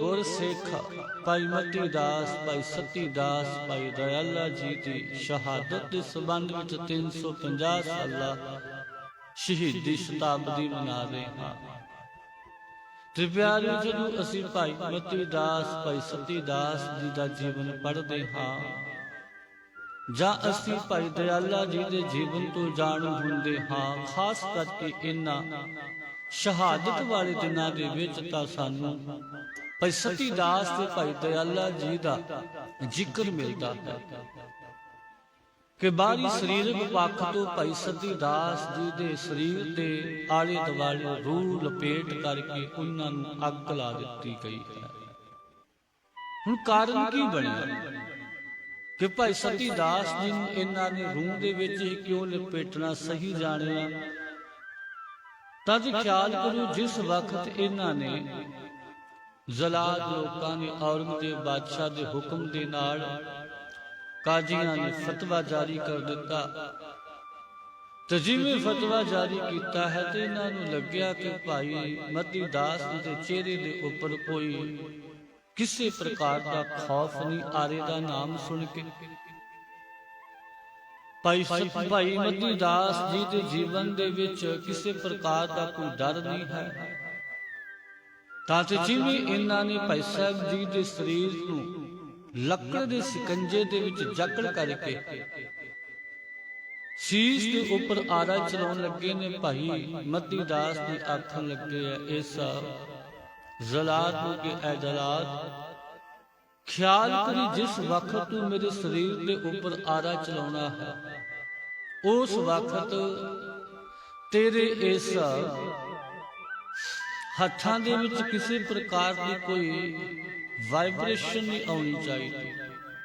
ਗੁਰ ਸਿੱਖ ਭਾਈ ਮਤੀ ਦਾਸ, ਭਾਈ ਸਤੀ ਦਾਸ, ਭਾਈ ਦਇਆਲਾ ਜੀ ਦੀ ਸ਼ਹਾਦਤ ਦੇ ਸੰਬੰਧ ਵਿੱਚ 350 ਸਾਲਾ ਸ਼ਹੀਦੀ ਸ਼ਤਾਬਦੀ ਮਨਾ ਰਹੇ ਹਾਂ। ਤੇ ਪਿਆਰੇ ਜਦੋਂ ਅਸੀਂ ਭਾਈ ਮਤੀ ਦਾਸ, ਭਾਈ ਸਤੀ ਦਾਸ ਜੀ ਦਾ ਜੀਵਨ ਪੜ੍ਹਦੇ ਹਾਂ, ਜਾਂ ਅਸੀਂ ਭਾਈ ਦਇਆਲਾ ਜੀ ਦੇ ਜੀਵਨ ਤੋਂ ਜਾਣੂ ਹੁੰਦੇ ਹਾਂ, ਖਾਸ ਕਰਕੇ ਇਹਨਾਂ ਸ਼ਹਾਦਤ ਵਾਲੇ ਦਿਨਾਂ ਦੇ ਵਿੱਚ ਤਾਂ ਸਾਨੂੰ ਭਾਈ ਸਤੀ ਦਾਸ ਤੇ ਭਾਈ ਦਇਆਲਾ ਜੀ ਦਾ ਜ਼ਿਕਰ ਮਿਲਦਾ ਹੈ ਕਿ ਬਾਹਰੀ ਸਰੀਰਕ ਪੱਖ ਤੋਂ ਭਾਈ ਸਤੀ ਦਾਸ ਜੀ ਦੇ ਸਰੀਰ ਦੇ ਆਲੇ ਦੁਆਲੇ ਰੂਹ ਲਪੇਟ ਕਰਕੇ ਉਹਨਾਂ ਨੂੰ ਅੱਗ ਲਾ ਦਿੱਤੀ ਗਈ ਹੈ। ਹੁਣ ਕਾਰਨ ਕੀ ਬਣਿਆ? ਕਿ ਭਾਈ ਸਤੀ ਦਾਸ ਜੀ ਨੂੰ ਇਹਨਾਂ ਨੇ ਰੂਹ ਦੇ ਵਿੱਚ ਹੀ ਕਿਉਂ ਲਪੇਟਣਾ ਸਹੀ ਜਾਣਿਆ? ਤਦ ਖਿਆਲ ਕਰੋ, ਜਿਸ ਵਕਤ ਇਹਨਾਂ ਨੇ ਜ਼ਲਾਦ ਲੋਕਾਂ ਨੇ ਔਰੰਗਜ਼ੇਬ ਬਾਦਸ਼ਾਹ ਦੇ ਹੁਕਮ ਦੇ ਨਾਲ ਕਾਜ਼ੀਆਂ ਨੇ ਫਤਵਾ ਜਾਰੀ ਕਰ ਦਿੱਤਾ। ਤੇ ਜਿਵੇਂ ਫਤਵਾ ਜਾਰੀ ਕੀਤਾ ਹੈ ਤੇ ਇਹਨਾਂ ਨੂੰ ਲੱਗਿਆ ਕਿ ਭਾਈ ਮਤੀ ਦਾਸ ਦੇ ਚਿਹਰੇ ਦੇ ਉੱਪਰ ਕੋਈ ਕਿਸੇ ਪ੍ਰਕਾਰ ਦਾ ਖੌਫ ਨਹੀਂ, ਆਰੇ ਦਾ ਨਾਮ ਸੁਣ ਕੇ। ਭਾਈ ਭਾਈ ਮਤੀ ਦਾਸ ਜੀ ਦੇ ਜੀਵਨ ਦੇ ਵਿੱਚ ਕਿਸੇ ਪ੍ਰਕਾਰ ਦਾ ਕੋਈ ਡਰ ਨਹੀਂ ਹੈ। ਤਾਂ ਜਿਵੇਂ ਇਹਨਾਂ ਨੇ ਭਾਈ ਸਾਹਿਬ ਜੀ ਦੇ ਸਰੀਰ ਨੂੰ ਲੱਕੜ ਦੇ ਸਿਕੰਜੇ ਦੇ ਵਿੱਚ ਜਕੜ ਕਰਕੇ ਸੀਸ ਦੇ ਉੱਪਰ ਆਰਾ ਚਲਾਉਣ ਲੱਗੇ ਨੇ ਭਾਈ, ਮਤੀ ਦਾਸ ਦੀ ਆਖਣ ਲੱਗੇ ਐ ਇਸ ਜ਼ਲਾਤ ਨੂੰ ਕਿ ਐ ਜ਼ਲਾਤ, ਖਿਆਲ ਕਰੀ ਜਿਸ ਵਕਤ ਤੂੰ ਮੇਰੇ ਸਰੀਰ ਦੇ ਉੱਪਰ ਆਰਾ ਚਲਾਉਣਾ ਹੈ, ਉਸ ਵਕਤ ਤੇਰੇ ਇਸ ਹੱਥਾਂ ਦੇ ਵਿੱਚ ਕਿਸੇ ਪ੍ਰਕਾਰ ਦੀ ਕੋਈ ਵਾਈਬ੍ਰੇਸ਼ਨ ਨਹੀਂ ਆਉਣੀ ਚਾਹੀਦੀ।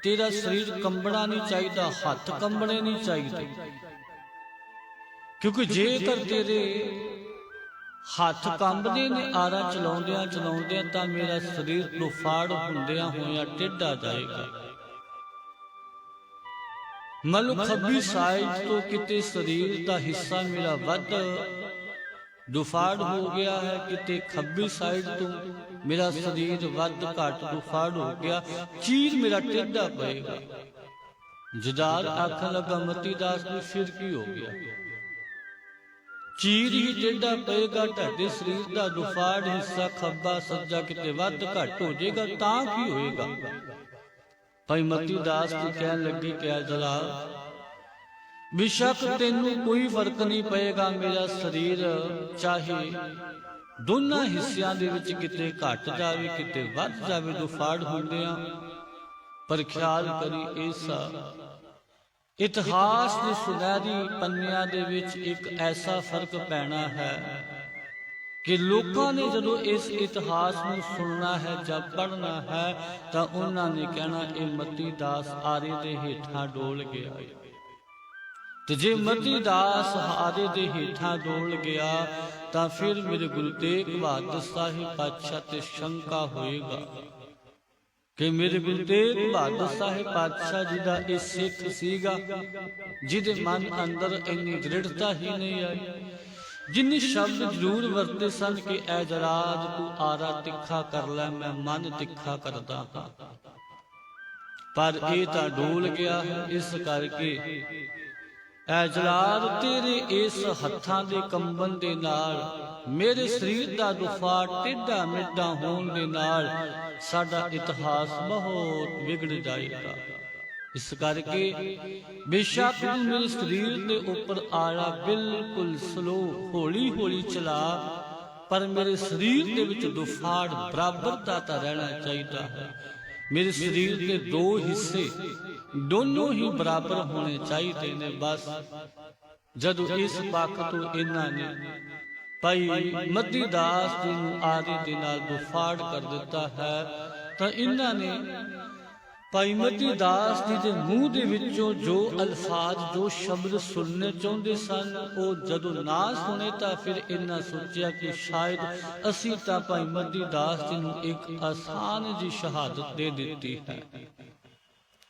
ਤੇਰਾ ਸਰੀਰ ਕੰਬਣਾ ਨਹੀਂ ਚਾਹੀਦਾ, ਹੱਥ ਕੰਬਣੇ ਨਹੀਂ ਚਾਹੀਦੇ। ਕਿਉਂਕਿ ਜੇਕਰ ਤੇਰੇ ਹੱਥ ਕੰਬਦੇ ਨੇ, ਆਰਾ ਚਲਾਉਂਦਿਆਂ ਚਲਾਉਂਦਿਆਂ ਤਾਂ ਮੇਰਾ ਸਰੀਰ ਨੂੰ ਫਾੜ ਹੁੰਦਿਆਂ ਹੋਇਆਂ ਟਿੱਡਾ ਜਾਏਗਾ। ਮਲੁ ਖੱਬੀ ਸਾਈਡ ਤੋਂ ਕਿਤੇ ਸਰੀਰ ਦਾ ਹਿੱਸਾ ਮੇਰਾ ਵੱਧ ਦੁਫਾੜ ਹੋ ਗਿਆ ਹੈ ਕਿਤੇ ਖੱਬੀ ਸਾਈਡ ਤੋਂ। ਮੇਰਾ ਸਰੀਰ ਵੱਧ ਘੱਟ ਦੁਫਾੜ ਹੋ ਗਿਆ। ਚੀਰ ਮੇਰਾ ਟੇਢਾ ਪਏਗਾ। ਜਦਾਰ ਆਖਣ ਲੱਗਾ, ਮਤੀ ਦਾਸ ਨੂੰ ਫਿਰ ਕੀ ਹੋ ਗਿਆ। ਚੀਰ ਹੀ ਟੇਢਾ ਪਏਗਾ, ਤੁਹਾਡੇ ਸਰੀਰ ਦਾ ਦੁਫਾੜ ਹਿੱਸਾ ਖੱਬਾ ਸੱਜਾ ਕਿਤੇ ਵੱਧ ਘੱਟ ਹੋ ਜਾਏਗਾ, ਤਾਂ ਕੀ ਹੋਏਗਾ? ਭਾਈ ਮਤੀ ਦਾਸ ਜੀ ਕਹਿਣ ਲੱਗੀ ਕਿ ਆ ਜਲਾਲ ਬਿਸ਼ੱਕ ਤੈਨੂੰ ਕੋਈ ਫ਼ਰਕ ਨਹੀਂ ਪਏਗਾ, ਮੇਰਾ ਸਰੀਰ ਚਾਹੇ ਦੋਨਾਂ ਹਿੱਸਿਆਂ ਦੇ ਵਿੱਚ ਕਿਤੇ ਘਟ ਜਾਵੇ, ਕਿਤੇ ਵੱਧ ਜਾਵੇ ਜੋ ਹੁੰਦੇ ਆ। ਪਰ ਖਿਆਲ ਕਰੀ ਇਸ ਇਤਿਹਾਸ ਦੇ ਸੁਨਹਿਰੀ ਪੰਨਿਆਂ ਦੇ ਵਿੱਚ ਇੱਕ ਐਸਾ ਫ਼ਰਕ ਪੈਣਾ ਹੈ ਕਿ ਲੋਕਾਂ ਨੇ ਜਦੋਂ ਇਸ ਇਤਿਹਾਸ ਨੂੰ ਸੁਣਨਾ ਹੈ, ਜਾਂ ਪੜ੍ਹਨਾ ਹੈ, ਤਾਂ ਉਹਨਾਂ ਨੇ ਕਹਿਣਾ, ਇਹ ਮਤੀ ਦਾਸ ਆਰੇ ਦੇ ਹੇਠਾਂ ਡੋਲ ਗਿਆ ਹੈ ਤੇ ਜੇ ਮਤੀ ਦਾਸ ਹਾਰੇ ਦੇ ਹੇਠਾਂ ਡੋਲ ਗਿਆ, ਤਾਂ ਫਿਰ ਮੇਰੇ ਗੁਰੂ ਤੇਗ ਬਹਾਦਰ ਸਾਹਿਬ ਪਾਤਸ਼ਾਹ ਤੇ ਸ਼ੰਕਾ ਹੋਏਗਾ। ਕਿ ਮੇਰੇ ਗੁਰੂ ਤੇਗ ਬਹਾਦਰ ਸਾਹਿਬ ਪਾਤਸ਼ਾਹ ਜੀ ਦਾ ਇਹ ਸਿੱਖ ਸੀਗਾ, ਜਿਹਦੇ ਮਨ ਅੰਦਰ ਇੰਨੀ ਦ੍ਰਿੜਤਾ ਹੀ ਨਹੀਂ ਆਈ। ਜਿੰਨੇ ਸ਼ਬਦ ਜ਼ਰੂਰ ਵਰਤੇ ਸਨ ਕਿ, ਐ ਜਰਾਦ ਤੂੰ ਆਰਾ ਤਿੱਖਾ ਕਰ ਲੈ, ਮੈਂ ਮਨ ਤਿੱਖਾ ਕਰਦਾ ਹਾਂ। ਪਰ ਇਹ ਤਾਂ ਡੋਲ ਗਿਆ ਹੈ ਇਸ ਕਰਕੇ ਐ ਜਲਾਲ ਤੇਰੇ ਇਸ ਹੱਥਾਂ ਦੇ ਕੰਬਨ ਦੇ ਨਾਲ, ਮੇਰੇ ਸਰੀਰ ਦਾ ਦੁਫਾੜ ਟੇਢਾ ਮਿੱਡਾ ਹੋਣ ਦੇ ਨਾਲ, ਸਾਡਾ ਇਤਿਹਾਸ ਬਹੁਤ ਵਿਗੜ ਜਾਏਗਾ। ਇਸ ਕਰਕੇ ਬੇਸ਼ੱਕ ਤੂੰ ਮੇਰੇ ਸਰੀਰ ਦੇ ਉੱਪਰ ਆਲਾ ਬਿਲਕੁਲ ਸਲੋ ਹੌਲੀ ਹੌਲੀ ਚਲਾ, ਪਰ ਮੇਰੇ ਸਰੀਰ ਦੇ ਵਿੱਚ ਦੁਫਾੜ, ਬਰਾਬਰਤਾ ਤਾਂ ਰਹਿਣਾ ਚਾਹੀਦਾ ਹੈ। ਮੇਰੇ ਸਰੀਰ ਦੇ ਦੋ ਹਿੱਸੇ ਦੋਨੋਂ ਹੀ ਬਰਾਬਰ ਹੋਣੇ ਚਾਹੀਦੇ ਨੇ ਬਸ। ਜਦੋਂ ਇਸ ਪੱਖ ਤੋਂ ਇਹਨਾਂ ਨੇ ਭਾਈ ਮੱਦੀ ਦਾਸ ਜੀ ਨੂੰ ਆਦਿ ਦੇ ਨਾਲ ਦੁਫਾੜ ਕਰ ਦਿੱਤਾ ਹੈ, ਤਾਂ ਇਹਨਾਂ ਨੇ ਭਾਈ ਮਤੀ ਦਾਸ ਜੀ ਦੇ ਮੂੰਹ ਦੇ ਵਿੱਚੋਂ ਜੋ ਅਲਫਾਜ਼, ਜੋ ਸ਼ਬਦ ਸੁਣਨੇ ਚਾਹੁੰਦੇ ਸਨ, ਉਹ ਜਦੋਂ ਨਾ ਸੁਣੇ ਤਾਂ ਫਿਰ ਇਹਨਾਂ ਸੋਚਿਆ ਕਿ ਸ਼ਾਇਦ ਅਸੀਂ ਤਾਂ ਭਾਈ ਮਤੀ ਦਾਸ ਜੀ ਨੂੰ ਇੱਕ ਆਸਾਨ ਜੀ ਸ਼ਹਾਦਤ ਦੇ ਦਿੱਤੀ ਹੈ।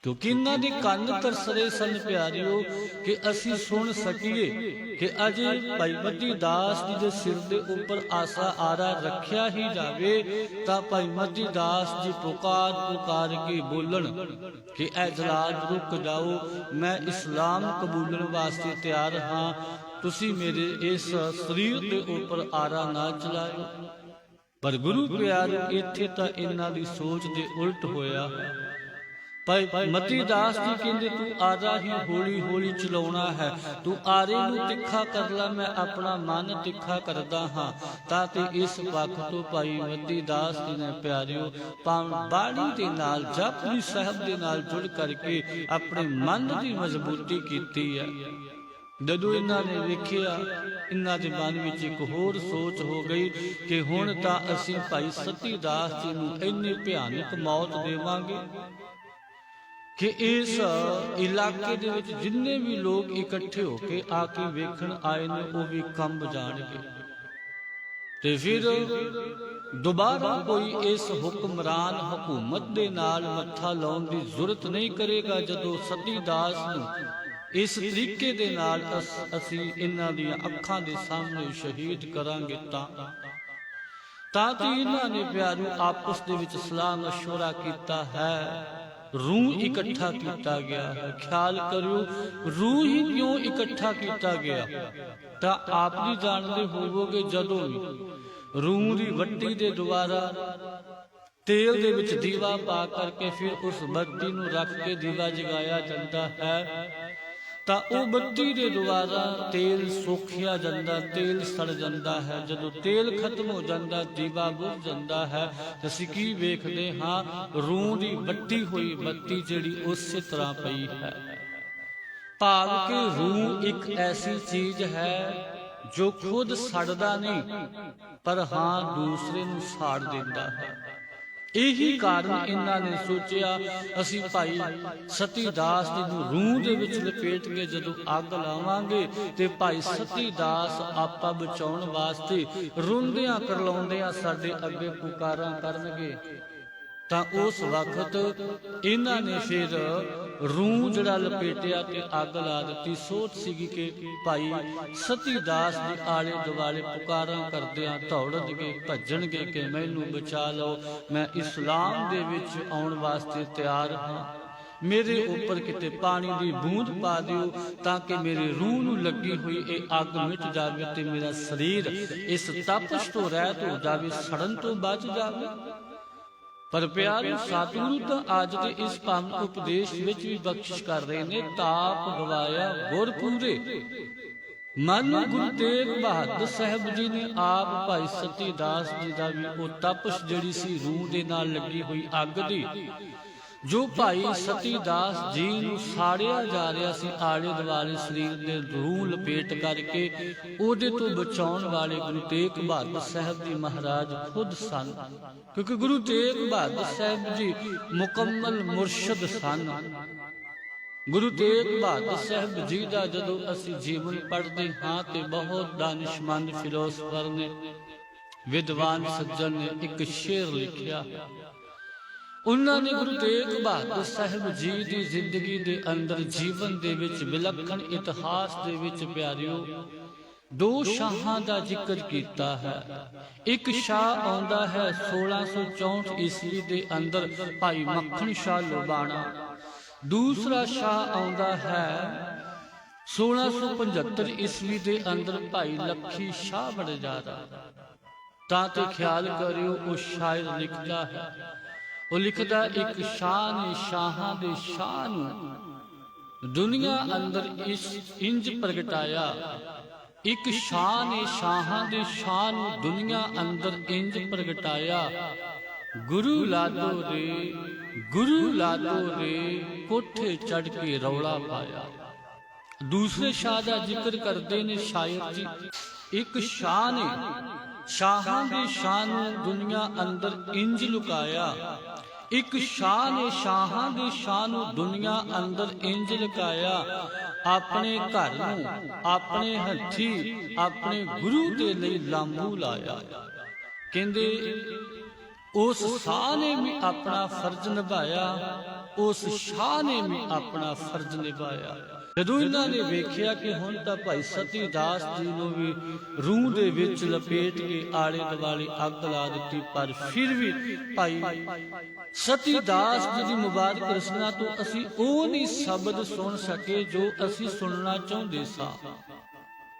ਕਿਉਂਕਿ ਇਹਨਾਂ ਦੇ ਕੰਨ ਤਰਸਰੇ ਸਨ ਪਿਆਰਿਓ ਕਿ ਅਸੀਂ ਸੁਣ ਸਕੀਏ ਕਿ ਅਜੇ ਭਾਈ ਮਤੀ ਦਾਸ ਜੀ ਦੇ ਸਿਰ ਦੇ ਉੱਪਰ ਆਸਾ ਆਰਾ ਰੱਖਿਆ ਹੀ ਜਾਵੇ ਤਾਂ ਭਾਈ ਮਤੀ ਦਾਸ ਜੀ ਪੁਕਾਰ ਪੁਕਾਰ ਕੇ ਬੋਲਣ ਕਿ ਐ ਜਲਾਦ ਰੁਕ ਜਾਓ, ਮੈਂ ਇਸਲਾਮ ਕਬੂਲਣ ਵਾਸਤੇ ਤਿਆਰ ਹਾਂ। ਤੁਸੀਂ ਮੇਰੇ ਇਸ ਸਰੀਰ ਦੇ ਉੱਪਰ ਆਰਾ ਨਾ ਚਲਾਇਓ। ਪਰ ਗੁਰੂ ਪਿਆਰ ਇੱਥੇ ਤਾਂ ਇਹਨਾਂ ਦੀ ਸੋਚ ਦੇ ਉਲਟ ਹੋਇਆ। ਭਾਈ, ਮਤੀ ਦਾਸ ਜੀ ਕਹਿੰਦੇ, ਤੂੰ ਆਰਾ ਹੀ ਹੌਲੀ ਹੌਲੀ ਚਲਾਉਣਾ ਹੈ। ਤੂੰ ਆਰੇ ਨੂੰ ਤਿੱਖਾ ਕਰ ਲੈ, ਮੈਂ ਆਪਣਾ ਮਨ ਤਿੱਖਾ ਕਰਦਾ ਹਾਂ। ਤਾਂ ਤੇ ਇਸ ਪੱਖ ਤੋਂ ਭਾਈ ਮਤੀ ਦਾਸ ਜੀ ਨੇ, ਪਿਆਰਿਓ ਬਾਣੀ ਦੇ ਨਾਲ ਜਪਜੀ ਸਾਹਿਬ ਦੇ ਨਾਲ ਜੁੜ ਕਰਕੇ ਆਪਣੇ ਮਨ ਦੀ ਮਜ਼ਬੂਤੀ ਕੀਤੀ ਹੈ। ਜਦੋਂ ਇਹਨਾਂ ਨੇ ਵੇਖਿਆ, ਇਹਨਾਂ ਦੇ ਮਨ ਵਿੱਚ ਇੱਕ ਹੋਰ ਸੋਚ ਹੋ ਗਈ ਕਿ ਹੁਣ ਤਾਂ ਅਸੀਂ ਭਾਈ ਸਤੀ ਦਾਸ ਜੀ ਨੂੰ ਇੰਨੀ ਭਿਆਨਕ ਮੌਤ ਦੇਵਾਂਗੇ। ਕਿ ਇਸ ਇਲਾਕੇ ਦੇ ਵਿੱਚ ਜਿੰਨੇ ਵੀ ਲੋਕ ਇਕੱਠੇ ਹੋ ਕੇ ਆ ਕੇ ਵੇਖਣ ਆਏ ਨੇ ਉਹ ਵੀ ਕੰਬ ਜਾਣਗੇ ਤੇ ਫਿਰ ਦੁਬਾਰਾ ਕੋਈ ਇਸ ਹੁਕਮਰਾਨ ਹਕੂਮਤ ਦੇ ਨਾਲ ਮੱਥਾ ਲਾਉਣ ਦੀ ਜ਼ਰੂਰਤ ਨਹੀਂ ਕਰੇਗਾ ਜਦੋਂ ਸਤੀ ਦਾਸ ਨੂੰ ਇਸ ਤਰੀਕੇ ਦੇ ਨਾਲ ਅਸ- ਅਸੀਂ ਇਹਨਾਂ ਦੀਆਂ ਅੱਖਾਂ ਦੇ ਸਾਹਮਣੇ ਸ਼ਹੀਦ ਕਰਾਂਗੇ ਤਾਂ ਤਾਂ ਤੇ ਇਹਨਾਂ ਨੇ ਪਿਆਰੂ ਆਪਸ ਦੇ ਵਿੱਚ ਸਲਾਹ مشورہ ਕੀਤਾ ਹੈ ਰੂਹ ਇਕੱਠਾ ਕੀਤਾ ਗਿਆ। ਹੈ ਖਿਆਲ ਕਰਿਓ, ਰੂਹ ਹੀ ਕਿਉਂ ਇਕੱਠਾ ਕੀਤਾ ਗਿਆ? ਤਾਂ ਆਪ ਵੀ ਜਾਣਦੇ ਹੋਵੋਗੇ ਜਦੋਂ ਵੀ। ਰੂਹ ਦੀ ਵੱਟੀ ਦੇ ਦੁਆਰਾ ਤੇਲ ਦੇ ਵਿੱਚ ਦੀਵਾ ਪਾ ਕਰਕੇ ਫਿਰ ਉਸ ਬੱਤੀ ਨੂੰ ਰੱਖ ਕੇ ਦੀਵਾ ਜਗਾਇਆ ਜਾਂਦਾ ਹੈ। ਤਾਂ ਉਹ ਬੱਤੀ ਦੇ ਦੁਆਰਾ ਤੇਲ ਸੋਖਿਆ ਜਾਂਦਾ, ਤੇਲ ਸੜ ਜਾਂਦਾ ਹੈ। ਜਦੋਂ ਤੇਲ ਖਤਮ ਹੋ ਜਾਂਦਾ, ਦੀਵਾ ਬੁਝ ਜਾਂਦਾ ਹੈ। ਅਸੀਂ ਕੀ ਵੇਖਦੇ ਹਾਂ? ਰੂਹ ਦੀ ਵੱਟੀ ਹੋਈ ਬੱਤੀ ਜਿਹੜੀ ਉਸੇ ਤਰ੍ਹਾਂ ਪਈ ਹੈ। ਭਾਵ ਕਿ ਰੂਹ ਇੱਕ ਐਸੀ ਚੀਜ਼ ਹੈ ਜੋ ਖੁਦ ਸੜਦਾ ਨਹੀਂ, ਪਰ ਹਾਂ ਦੂਸਰੇ ਨੂੰ ਸਾੜ ਦਿੰਦਾ ਹੈ। ਇਹੀ ਕਾਰਨ ਇਹਨਾਂ ਨੇ ਸੋਚਿਆ, ਅਸੀਂ ਭਾਈ ਸਤੀ ਦਾਸ ਜੀ ਨੂੰ ਰੂਹ ਦੇ ਵਿੱਚ ਲਪੇਟ ਕੇ ਜਦੋਂ ਅੱਗ ਲਾਵਾਂਗੇ ਤੇ ਭਾਈ ਸਤੀ ਦਾਸ ਆਪਾ ਬਚਾਉਣ ਵਾਸਤੇ ਰੁੰਦਿਆਂ ਕਰਲਾਉਂਦਿਆਂ ਸਾਡੇ ਅੱਗੇ ਪੁਕਾਰਾਂ ਕਰਨਗੇ। ਤਾਂ ਉਸ ਵਕਤ ਇਹਨਾਂ ਨੇ ਫਿਰ ਰੂਹ ਜਿਹੜਾ ਲਪੇਟਿਆ ਤੇ ਅੱਗ ਲਾ ਦਿੱਤੀ। ਸੋਚ ਸੀਗੀ ਕਿ ਭਾਈ ਸਤੀ ਦਾਸ ਦੇ ਆਲੇ ਦੁਆਲੇ ਪੁਕਾਰਾਂ ਕਰਦਿਆਂ ਦੌੜਨਗੇ, ਭੱਜਣਗੇ ਕਿ ਮੈਨੂੰ ਬਚਾ ਲਓ, ਮੈਂ ਇਸਲਾਮ ਦੇ ਵਿੱਚ ਆਉਣ ਵਾਸਤੇ ਤਿਆਰ ਹਾਂ। ਮੇਰੇ ਉੱਪਰ ਕਿਤੇ ਪਾਣੀ ਦੀ ਬੂੰਦ ਪਾ ਦਿਓ ਤਾਂ ਕਿ ਮੇਰੀ ਰੂਹ ਨੂੰ ਲੱਗੀ ਹੋਈ ਇਹ ਅੱਗ ਮਿਟ ਜਾਵੇ ਤੇ ਮੇਰਾ ਸਰੀਰ ਇਸ ਤਪਸ਼ ਤੋਂ ਰਹਿਤ ਹੋ ਜਾਵੇ, ਸੜਨ ਤੋਂ ਬਚ ਜਾਵੇ। ਪਰ ਪਿਆਰੇ ਸਤਿਗੁਰੂ ਤਾਂ ਅੱਜ ਦੇ ਇਸ ਪਾਵਨ ਉਪਦੇਸ਼ ਵਿੱਚ ਵੀ ਬਖਸ਼ਿਸ਼ ਕਰ ਰਹੇ ਨੇ, ਤਾਪ ਗਵਾਇਆ ਗੁਰ ਪੂਰੇ। ਮਨ ਗੁਰੂ ਤੇਗ ਬਹਾਦਰ ਸਾਹਿਬ ਜੀ ਨੇ ਆਪ ਭਾਈ ਸਤੀ ਦਾਸ ਜੀ ਦਾ ਵੀ ਉਹ ਤਪਸ਼ ਜਿਹੜੀ ਸੀ ਰੂਹ ਦੇ ਨਾਲ ਲੱਗੀ ਹੋਈ ਅੱਗ ਦੀ। ਜੋ ਭਾਈ ਸਤੀ ਦਾਸ ਜੀ ਨੂੰ ਸਾੜਿਆ ਜਾ ਰਿਹਾ ਸੀ ਆਲੇ ਦੁਆਲੇ ਸਰੀਰ ਦੇ ਰੂਹ ਲਪੇਟ ਕਰਕੇ, ਉਹਦੇ ਤੋਂ ਬਚਾਉਣ ਵਾਲੇ ਗੁਰੂ ਤੇਗ ਬਹਾਦਰ ਸਾਹਿਬ ਜੀ ਮਹਾਰਾਜ ਖੁਦ ਸਨ। ਕਿਉਂਕਿ ਗੁਰੂ ਤੇਗ ਬਹਾਦਰ ਸਾਹਿਬ ਜੀ ਮੁਕੰਮਲ ਮੁਰਸ਼ਿਦ ਸਨ। ਗੁਰੂ ਤੇਗ ਬਹਾਦਰ ਸਾਹਿਬ ਜੀ ਦਾ ਜਦੋਂ ਅਸੀਂ ਜੀਵਨ ਪੜ੍ਹਦੇ ਹਾਂ ਤੇ ਬਹੁਤ ਦਾਨਿਸ਼ਮੰਦ ਫਿਲੋਸਫਰ ਨੇ, ਵਿਦਵਾਨ ਸੱਜਣ ਨੇ ਇੱਕ ਸ਼ੇਰ ਲਿਖਿਆ ਉਹਨਾਂ ਨੇ ਗੁਰੂ ਤੇਗ ਬਹਾਦਰ ਸਾਹਿਬ ਜੀ ਦੀ ਜ਼ਿੰਦਗੀ ਦੇ ਅੰਦਰ ਜੀਵਨ ਦੇ ਵਿੱਚ ਵਿਲੱਖਣ ਇਤਿਹਾਸ ਦੇ ਵਿੱਚ ਪਿਆਰਿਓ, ਦੋ ਸ਼ਾਹਾਂ ਦਾ ਜ਼ਿਕਰ ਕੀਤਾ ਹੈ। ਇੱਕ ਸ਼ਾਹ ਆਉਂਦਾ ਹੈ 1664 ਈਸਵੀ ਦੇ ਅੰਦਰ ਭਾਈ ਮੱਖਣ ਸ਼ਾਹ ਲੋਬਾਣਾ। ਦੂਸਰਾ ਸ਼ਾਹ ਆਉਂਦਾ ਹੈ 1675 ਈਸਵੀ ਦੇ ਅੰਦਰ ਭਾਈ ਲੱਖੀ ਸ਼ਾਹ ਬੜਜਾਰਾ ਤਾਂ ਤੇ ਖਿਆਲ ਕਰਿਓ, ਉਹ ਸ਼ਾਇਰ ਲਿਖਦਾ ਹੈ ਉਹ ਲਿਖਦਾ ਇੱਕ ਸ਼ਾਹ ਨੇ ਸ਼ਾਹਾਂ ਦੇ ਸ਼ਾਹ ਨੂੰ। ਦੁਨੀਆ ਅੰਦਰ ਇਸ ਇੰਜ ਪ੍ਰਗਟਾਇਆ, ਇੱਕ ਸ਼ਾਹ ਨੇ ਸ਼ਾਹਾਂ ਦੇ ਸ਼ਾਹ ਨੂੰ ਦੁਨੀਆ ਅੰਦਰ ਇੰਜ ਪ੍ਰਗਟਾਇਆ। ਗੁਰੂ ਲਾਦੋ ਰੇ ਗੁਰੂ ਲਾਦੋ ਰੇ ਕੋਠੇ ਚੜ ਕੇ ਰੌਲਾ ਪਾਇਆ। ਦੂਸਰੇ ਸ਼ਾਹ ਦਾ ਜ਼ਿਕਰ ਕਰਦੇ ਨੇ ਸ਼ਾਇਰ ਜੀ, ਇੱਕ ਸ਼ਾਹ ਨੇ ਸ਼ਾਹਾਂ ਦੀ ਸ਼ਾਨ ਨੂੰ ਦੁਨੀਆ ਅੰਦਰ ਇੰਜ ਲੁਕਾਇਆ। ਇੱਕ ਸ਼ਾਹ ਨੇ ਸ਼ਾਹਾਂ ਦੇ ਸ਼ਾਹ ਨੂੰ ਦੁਨੀਆ ਅੰਦਰ ਇੰਜ ਲੁਕਾਇਆ ਆਪਣੇ ਘਰ ਨੂੰ, ਆਪਣੇ ਹੱਥੀ, ਆਪਣੇ ਗੁਰੂ ਦੇ ਲਈ ਲਾਂਬੂ ਲਾਇਆ। ਕਹਿੰਦੇ, ਉਸ ਸਾਹ ਨੇ ਵੀ ਆਪਣਾ ਫਰਜ਼ ਨਿਭਾਇਆ, ਉਸ ਸ਼ਾਹ ਨੇ ਵੀ ਆਪਣਾ ਫਰਜ਼ ਨਿਭਾਇਆ। ਜਦੋਂ ਇਹਨਾਂ ਨੇ ਵੇਖਿਆ ਕਿ ਹੁਣ ਤਾਂ ਭਾਈ ਸਤੀ ਦਾਸ ਜੀ ਨੂੰ ਵੀ ਰੂਹ ਦੇ ਵਿੱਚ ਲਪੇਟ ਕੇ ਆਲੇ ਦੁਆਲੇ ਅੱਗ ਲਾ ਦਿੱਤੀ, ਪਰ ਫਿਰ ਵੀ ਭਾਈ ਸਤੀ ਦਾਸ ਜੀ ਦੀ ਮੁਬਾਰਕ ਰਸਨਾ ਤੋਂ ਅਸੀਂ ਉਹ ਨਹੀਂ ਸ਼ਬਦ ਸੁਣ ਸਕੇ ਜੋ ਅਸੀਂ ਸੁਣਨਾ ਚਾਹੁੰਦੇ ਸਾਂ।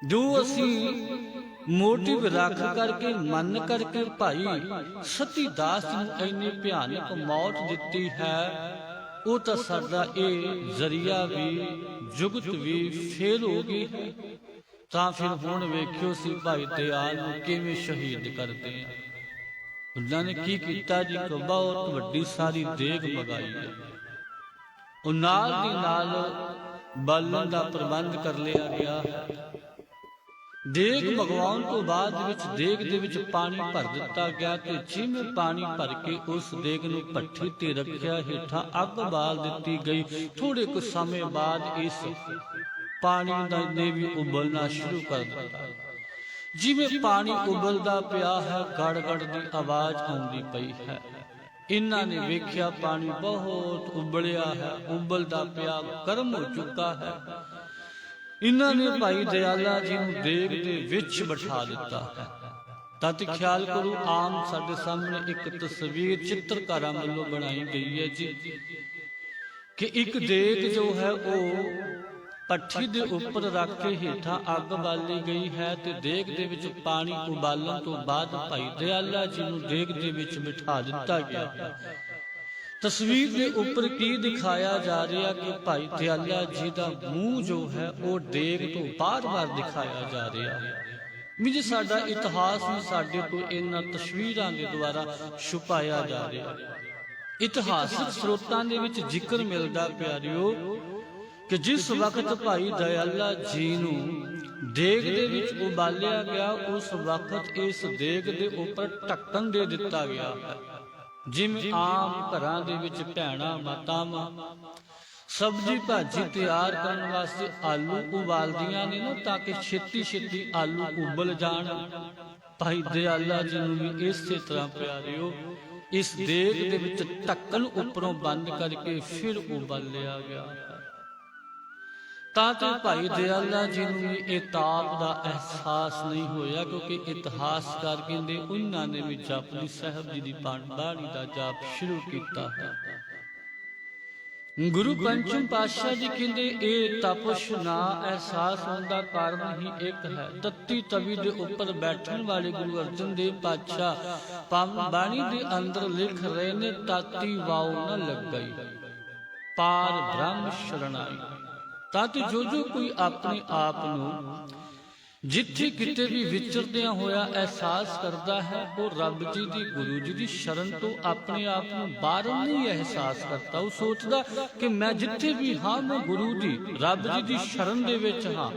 ਜੋ ਅਸੀਂ ਮੋਟਿਵ ਰੱਖ ਕਰਕੇ, ਮੰਨ ਕਰਕੇ ਭਾਈ ਸਤੀ ਦਾਸ ਨੂੰ ਇੰਨੀ ਭਿਆਨਕ ਮੌਤ ਦਿੱਤੀ ਹੈ, ਉਹ ਤਾਂ ਸਾਡਾ ਇਹ ਜ਼ਰੀਆ ਵੀ ਜੁਗਤ ਵੀ ਫੇਲ ਹੋ ਗਈ ਤਾਂ ਫਿਰ ਹੁਣ ਵੇਖਿਓ ਸੀ ਭਾਈ ਦਿਆਲ ਨੂੰ ਕਿਵੇਂ ਸ਼ਹੀਦ ਕਰਦੇ ਆ। ਉਹਨਾਂ ਨੇ ਕੀ ਕੀਤਾ ਜੀ? ਇੱਕ ਬਹੁਤ ਵੱਡੀ ਸਾਰੀ ਦੇਗ ਮਗਾਈ ਹੈ। ਉਹ ਨਾਲ ਦੀ ਨਾਲ ਬਾਲਣ ਦਾ ਪ੍ਰਬੰਧ ਕਰ ਲਿਆ ਗਿਆ। ਦੇਗ ਮਗਵਾਉਣ ਤੋਂ ਬਾਅਦ ਵਿੱਚ ਦੇਗ ਦੇ ਵਿੱਚ ਪਾਣੀ ਭਰ ਦਿੱਤਾ ਗਿਆ ਤੇ ਜਿਵੇਂ ਪਾਣੀ ਭਰ ਕੇ ਉਸ ਦੇਗ ਨੂੰ ਭੱਠੀ ਤੇ ਰੱਖਿਆ, ਹੇਠਾਂ ਅੱਗ ਬਾਲ ਦਿੱਤੀ ਗਈ। ਥੋੜੇ ਕੁ ਸਮੇਂ ਬਾਅਦ ਇਸ ਪਾਣੀ ਦਾ ਨੇ ਵੀ ਉਬਲਣਾ ਸ਼ੁਰੂ ਕਰ ਦਿੱਤਾ। ਜਿਵੇਂ ਪਾਣੀ ਉਬਲਦਾ ਪਿਆ ਹੈ, ਗੜਗੜ ਦੀ ਆਵਾਜ਼ ਆਉਂਦੀ ਪਈ ਹੈ। ਇਹਨਾਂ ਨੇ ਵੇਖਿਆ ਪਾਣੀ ਬਹੁਤ ਉਬਲਿਆ ਹੈ, ਉਬਲਦਾ ਪਿਆ, ਗਰਮ ਹੋ ਚੁੱਕਾ ਹੈ। ਇਹਨਾਂ ਨੇ ਭਾਈ ਦਇਆਲਾ ਜੀ ਨੂੰ ਦੇਗ ਦੇ ਵਿੱਚ ਬਿਠਾ ਦਿੱਤਾ। ਹੈ ਤਾਂ ਤੇ ਖਿਆਲ ਕਰੋ ਆਮ ਸਾਡੇ ਸਾਹਮਣੇ ਇੱਕ ਤਸਵੀਰ ਚਿੱਤਰਕਾਰਾਂ ਵੱਲੋਂ ਬਣਾਈ ਗਈ ਹੈ ਜੀ। ਕਿ ਇੱਕ ਦੇਗ ਜੋ ਹੈ ਉਹ ਪੱਠੀ ਦੇ ਉੱਪਰ ਰੱਖ ਕੇ ਹੇਠਾਂ ਅੱਗ ਬਾਲੀ ਗਈ ਹੈ ਤੇ ਦੇਗ ਦੇ ਵਿੱਚ ਪਾਣੀ ਉਬਾਲਣ ਤੋਂ ਬਾਅਦ ਭਾਈ ਦਇਆਲਾ ਜੀ ਨੂੰ ਦੇਗ ਦੇ ਵਿੱਚ ਬਿਠਾ ਦਿੱਤਾ ਗਿਆ। ਹੈ ਤਸਵੀਰ ਦੇ ਉੱਪਰ ਕੀ ਦਿਖਾਇਆ ਜਾ ਰਿਹਾ ਕਿ ਭਾਈ ਦਿਆਲਾ ਜੀ ਦਾ ਮੂੰਹ ਜੋ ਹੈ, ਉਹ ਦੇਗ ਤੋਂ ਬਾਰ-ਬਾਰ ਦਿਖਾਇਆ ਜਾ ਰਿਹਾ। ਹੈ ਮਿਜ ਸਾਡਾ ਇਤਿਹਾਸ ਵੀ ਸਾਡੇ ਤੋਂ ਇਹਨਾਂ ਤਸਵੀਰਾਂ ਦੇ ਦੁਆਰਾ ਛੁਪਾਇਆ ਜਾ ਰਿਹਾ। ਇਤਿਹਾਸਕ ਸਰੋਤਾਂ ਦੇ ਵਿੱਚ ਜ਼ਿਕਰ ਮਿਲਦਾ ਪਿਆਰਿਓ ਕਿ ਜਿਸ ਵਕਤ ਭਾਈ ਦਇਆਲਾ ਜੀ ਨੂੰ ਦੇਗ ਦੇ ਵਿੱਚ ਉਬਾਲਿਆ ਗਿਆ, ਉਸ ਵਕਤ ਇਸ ਦੇਗ ਦੇ ਉੱਪਰ ਢੱਕਣ ਦੇ ਦਿੱਤਾ ਗਿਆ ਹੈ। ਜਿਵੇਂ ਆਮ ਘਰਾਂ ਦੇ ਵਿੱਚ ਭੈਣਾ ਮਾਤਾਵਾਂ। ਸਬਜ਼ੀ ਭਾਜੀ ਤਿਆਰ ਕਰਨ ਵਾਸਤੇ ਆਲੂ ਉਬਾਲਦੀਆਂ ਨੇ ਨਾ ਤਾਂ ਕਿ ਛੇਤੀ ਛੇਤੀ ਆਲੂ ਉਬਲ ਜਾਣ। ਭਾਈ ਦਿਆਲਾ ਜੀ ਨੂੰ ਵੀ ਇਸੇ ਤਰ੍ਹਾਂ ਪਿਆਰਿਓ ਇਸ ਦੇਗ ਦੇ ਵਿੱਚ ਢੱਕਣ ਉੱਪਰੋਂ ਬੰਦ ਕਰਕੇ ਫਿਰ ਉਬਾਲਿਆ ਗਿਆ। ਤਾਂ ਤੇ ਭਾਈ ਦਿਆਲਾ ਜੀ ਨੂੰ ਵੀ ਇਹ ਤਾਪ ਦਾ ਅਹਿਸਾਸ ਨਹੀਂ ਹੋਇਆ, ਕਿਉਂਕਿ ਇਤਿਹਾਸਕਾਰ ਕਹਿੰਦੇ ਉਹਨਾਂ ਨੇ ਵੀ ਜਪਜੀ ਸਾਹਿਬ ਜੀ ਦੀ ਬਾਣੀ ਦਾ ਜਾਪ ਸ਼ੁਰੂ ਕੀਤਾ ਹੈ। ਗੁਰੂ ਪੰਚਮ ਪਾਤਸ਼ਾਹ ਜੀ ਕਹਿੰਦੇ, ਇਹ ਤਪਸ਼ ਨਾ ਅਹਿਸਾਸ ਹੋਣ ਕਾਰਨ ਹੀ ਇੱਕ ਹੈ, ਤੱਤੀ ਤਵੀ ਦੇ ਉੱਪਰ ਬੈਠਣ ਵਾਲੇ ਗੁਰੂ ਅਰਜਨ ਦੇਵ ਪਾਤਸ਼ਾਹ ਬਾਣੀ ਦੇ ਅੰਦਰ ਲਿਖ ਰਹੇ ਨੇ, ਤਾਤੀ ਵਾਉ ਨ ਲੱਗਈ, ਪਾਰ ਬ੍ਰਹਮ ਸ਼ਰਣਾਈ। ਤਾਂ ਜੋ ਜੋ ਕੋਈ ਆਪਣੇ ਆਪ ਨੂੰ ਜਿੱਥੇ ਕਿਤੇ ਵੀ ਵਿਚਰਦਿਆਂ ਹੋਇਆ ਅਹਿਸਾਸ ਕਰਦਾ ਹੈ, ਉਹ ਰੱਬ ਜੀ ਦੀ, ਗੁਰੂ ਜੀ ਦੀ ਸ਼ਰਨ ਤੋਂ ਆਪਣੇ ਆਪ ਨੂੰ ਬਾਹਰ ਨਹੀਂ ਅਹਿਸਾਸ ਕਰਦਾ। ਉਹ ਸੋਚਦਾ ਕਿ ਮੈਂ ਜਿੱਥੇ ਵੀ ਹਾਂ, ਮੈਂ ਗੁਰੂ ਦੀ, ਰੱਬ ਜੀ ਦੀ ਸ਼ਰਨ ਦੇ ਵਿੱਚ ਹਾਂ।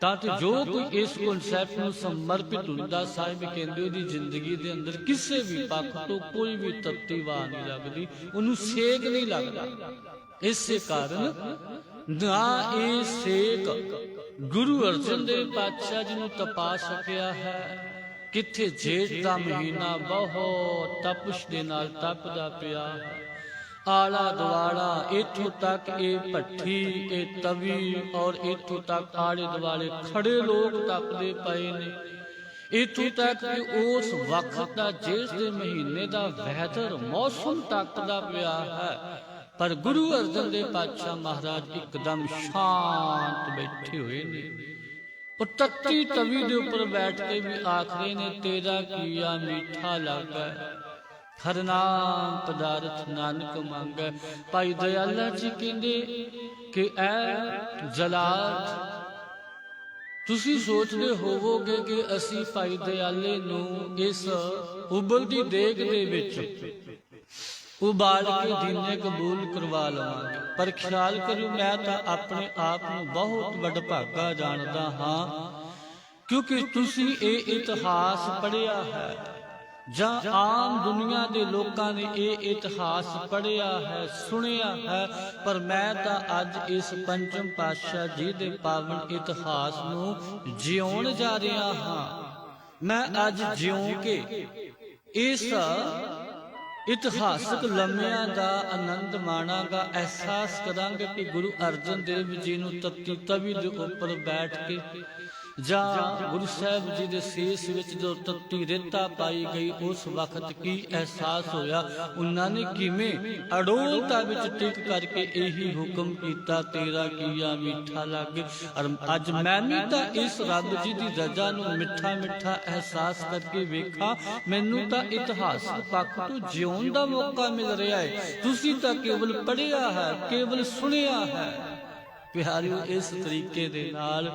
ਤਾਂ ਤੇ ਜੋ ਕੋਈ ਇਸ ਕਨਸੈਪਟ ਨੂੰ ਸਮਰਪਿਤ ਹੁੰਦਾ, ਸਾਹਿਬ ਕਹਿੰਦੇ ਉਹਦੀ ਜ਼ਿੰਦਗੀ ਦੇ ਅੰਦਰ ਕਿਸੇ ਵੀ ਪੱਖ ਤੋਂ ਕੋਈ ਵੀ ਤੱਤੀ ਵਾਹ ਨਹੀਂ ਲੱਗਦੀ, ਉਹਨੂੰ ਸੇਕ ਨਹੀਂ ਲੱਗਦਾ। ਇਸੇ ਕਾਰਨ ਨਾ ਇਹ ਸੇਕ ਗੁਰੂ ਅਰਜਨ ਦੇਵ ਪਾਤਸ਼ਾਹ ਜੀ ਨੂੰ ਤਪਾ ਸਕਿਆ ਹੈ। ਕਿੱਥੇ ਜੇਠ ਦਾ ਮਹੀਨਾ ਬਹੁਤ ਤਪਸ਼ ਦੇ ਨਾਲ ਤਪਦਾ ਪਿਆ। ਆਲਾ ਦੁਆਲਾ ਇਥੋਂ ਤੱਕ ਇਹ ਭੱਠੀ, ਇਹ ਤਵੀ ਔਰ ਇਥੋਂ ਤੱਕ ਆਲੇ ਦੁਆਲੇ ਖੜੇ ਲੋਕ ਤਪਦੇ ਪਏ ਨੇ। ਇਥੋਂ ਤੱਕ ਕਿ ਉਸ ਵਕਤ ਦਾ ਜੇਠ ਦੇ ਮਹੀਨੇ ਦਾ ਵਹਿਦਰ ਮੌਸਮ ਤੱਕਦਾ ਪਿਆ ਹੈ। ਪਰ ਗੁਰੂ ਅਰਜਨ ਦੇਵ ਪਾਤਸ਼ਾਹ ਮਹਾਰਾਜ ਇੱਕਦਮ ਸ਼ਾਂਤ ਬੈਠੇ ਹੋਏ ਨੇ। ਉਹ ਤੱਤੀ ਤਵੀ ਦੇ ਉੱਪਰ ਬੈਠ ਕੇ ਵੀ ਆਖਰੇ ਨੇ, ਤੇਰਾ ਕੀਆ ਮਿੱਠਾ ਲੱਗਾ? ਹਰ ਪਦਾਰਥ ਨਾਨਕ ਮੰਗੈ? ਭਾਈ ਦਇਆਲਾ ਜੀ ਕਹਿੰਦੇ ਕਿ ਐ ਜਲਾਲ ਤੁਸੀਂ ਸੋਚਦੇ ਹੋਵੋਗੇ ਕਿ ਅਸੀਂ ਭਾਈ ਦਿਆਲੇ ਨੂੰ ਇਸ ਉਬਲਦੀ ਦੇਗ ਦੇ ਵਿੱਚ ਉਬਾਲ ਕੇ ਦੀਨੇ ਕਬੂਲ ਕਰਵਾ ਲਵਾਂਗੇ। ਪਰ ਖਿਆਲ ਕਰਿਓ, ਮੈਂ ਤਾਂ ਆਪਣੇ ਆਪ ਨੂੰ ਬਹੁਤ ਵਡਭਾਗਾ ਜਾਣਦਾ ਹਾਂ, ਕਿਉਂਕਿ ਤੁਸੀਂ ਇਹ ਇਤਿਹਾਸ ਪੜ੍ਹਿਆ ਹੈ। ਜਾਂ ਆਮ ਦੁਨੀਆ ਦੇ ਲੋਕਾਂ ਨੇ ਇਹ ਇਤਿਹਾਸ ਪੜ੍ਹਿਆ ਹੈ, ਸੁਣਿਆ ਹੈ, ਪਰ ਮੈਂ ਤਾਂ ਅੱਜ ਇਸ ਪੰਚਮ ਪਾਤਸ਼ਾਹ ਜੀ ਦੇ ਪਾਵਨ ਇਤਿਹਾਸ ਨੂੰ ਜਿਉਣ ਜਾ ਰਿਹਾ ਹਾਂ। ਮੈਂ ਅੱਜ ਜਿਉਂ ਕੇ ਇਸ ਇਤਿਹਾਸਕ ਲੰਮਿਆਂ ਦਾ ਆਨੰਦ ਮਾਣਾਂਗਾ। ਅਹਿਸਾਸ ਕਰਾਂਗੇ ਕਿ ਗੁਰੂ ਅਰਜਨ ਦੇਵ ਜੀ ਨੂੰ ਤਤੀ ਤਵੀ ਦੇ ਉੱਪਰ ਬੈਠ ਕੇ ਜਾਂ ਗੁਰੂ ਸਾਹਿਬ ਜੀ ਦੇ ਸੀਸ ਵਿੱਚ ਜੋ ਤਤੀ ਰੇਤਾ ਪਾਈ ਗਈ, ਉਸ ਵਕਤ ਕੀ ਅਹਿਸਾਸ ਹੋਇਆ? ਉਹਨਾਂ ਨੇ ਕਿਵੇਂ ਅਡੋਲਤਾ ਵਿੱਚ ਟਿਕ ਕਰਕੇ ਇਹੀ ਹੁਕਮ ਕੀਤਾ, ਤੇਰਾ ਕੀਆ ਮਿੱਠਾ ਲੱਗੇ? ਔਰ ਅੱਜ ਮੈਨੂੰ ਤਾਂ ਇਸ ਰੱਬ ਜੀ ਦੀ ਰਜ਼ਾ ਨੂੰ ਮਿੱਠਾ ਮਿੱਠਾ ਅਹਿਸਾਸ ਕਰਕੇ ਵੇਖਾ, ਮੈਨੂੰ ਤਾਂ ਇਤਿਹਾਸਕ ਪੱਖ ਤੋਂ ਜਿਉਣ ਦਾ ਮੌਕਾ ਮਿਲ ਰਿਹਾ ਹੈ ਤੁਸੀਂ ਤਾਂ ਕੇਵਲ ਪੜਿਆ ਹੈ, ਕੇਵਲ ਸੁਣਿਆ ਹੈ। ਪਿਆਰਿਓ, ਇਸ ਤਰੀਕੇ ਦੇ ਨਾਲ